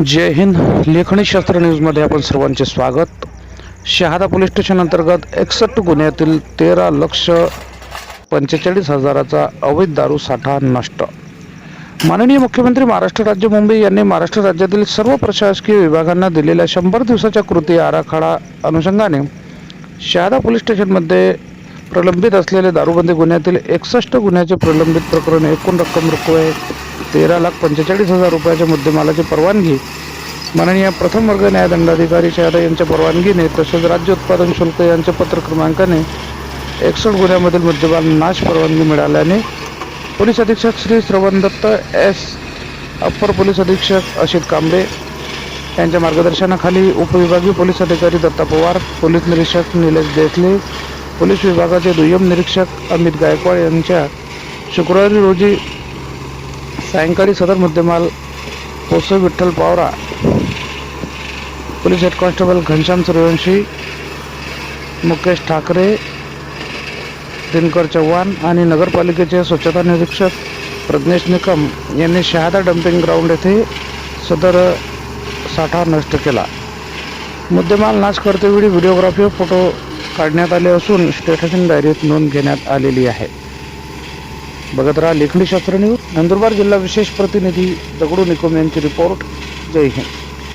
जय हिंद. लेखणी शास्त्र न्यूजमध्ये आपण सर्वांचे स्वागत. शहादा पोलीस स्टेशन अंतर्गत एकसष्ट गुन्ह्यातील तेरा लक्ष पंचेचाळीस हजाराचा अवैध दारू साठा नष्ट. माननीय मुख्यमंत्री महाराष्ट्र राज्य मुंबई यांनी महाराष्ट्र राज्यातील सर्व प्रशासकीय विभागांना दिलेल्या शंभर दिवसाच्या कृती आराखडा अनुषंगाने शहादा पोलीस स्टेशनमध्ये प्रलंबित असलेले दारूबंदी गुन्ह्यातील एकसष्ट गुन्ह्याचे प्रलंबित प्रकरण एकूण रक्कम रुपये तेरा लाख पंचेचाळीस हजार रुपयाच्या मुद्देमालाची परवानगी. माननीय प्रथम वर्ग न्यायदंडाधिकारी शहादा यांच्या परवानगीने तसेच राज्य उत्पादन शुल्क यांच्या पत्र क्रमांकाने एकसष्ट गुन्ह्यामधील मुद्देमाल नाश परवानगी मिळाल्याने पोलीस अधीक्षक श्री श्रवण दत्त एस. अप्पर पोलीस अधीक्षक अशित कांबळे यांच्या मार्गदर्शनाखाली उपविभागीय पोलीस अधिकारी दत्ता पवार पोलीस निरीक्षक निलेश देसले पोलीस विभागाचे दुय्यम निरीक्षक अमित गायकवाड यांच्या शुक्रवारी रोजी सायंकाळी सदर मुद्देमाल पोसो Vitthal Pawara police head constable Ghanshyam Suryavanshi Mukesh Thackeray Dinkar Chavan आणि नगरपालिकेचे स्वच्छता निरीक्षक प्रज्ञेश निकम यांनी शहादा डम्पिंग ग्राउंड येथे सदर साठा नष्ट केला. मुद्देमाल नाश करतेवेळी व्हिडिओग्राफी व फोटो काढण्यात आले असून स्टेशन डायरीत नोंद घेण्यात आलेली आहे. बघत राहा लेखणी शास्त्र न्यूज नंदुरबार जिल्हा विशेष प्रतिनिधी दगडू निकम यांची रिपोर्ट. जय हिंद.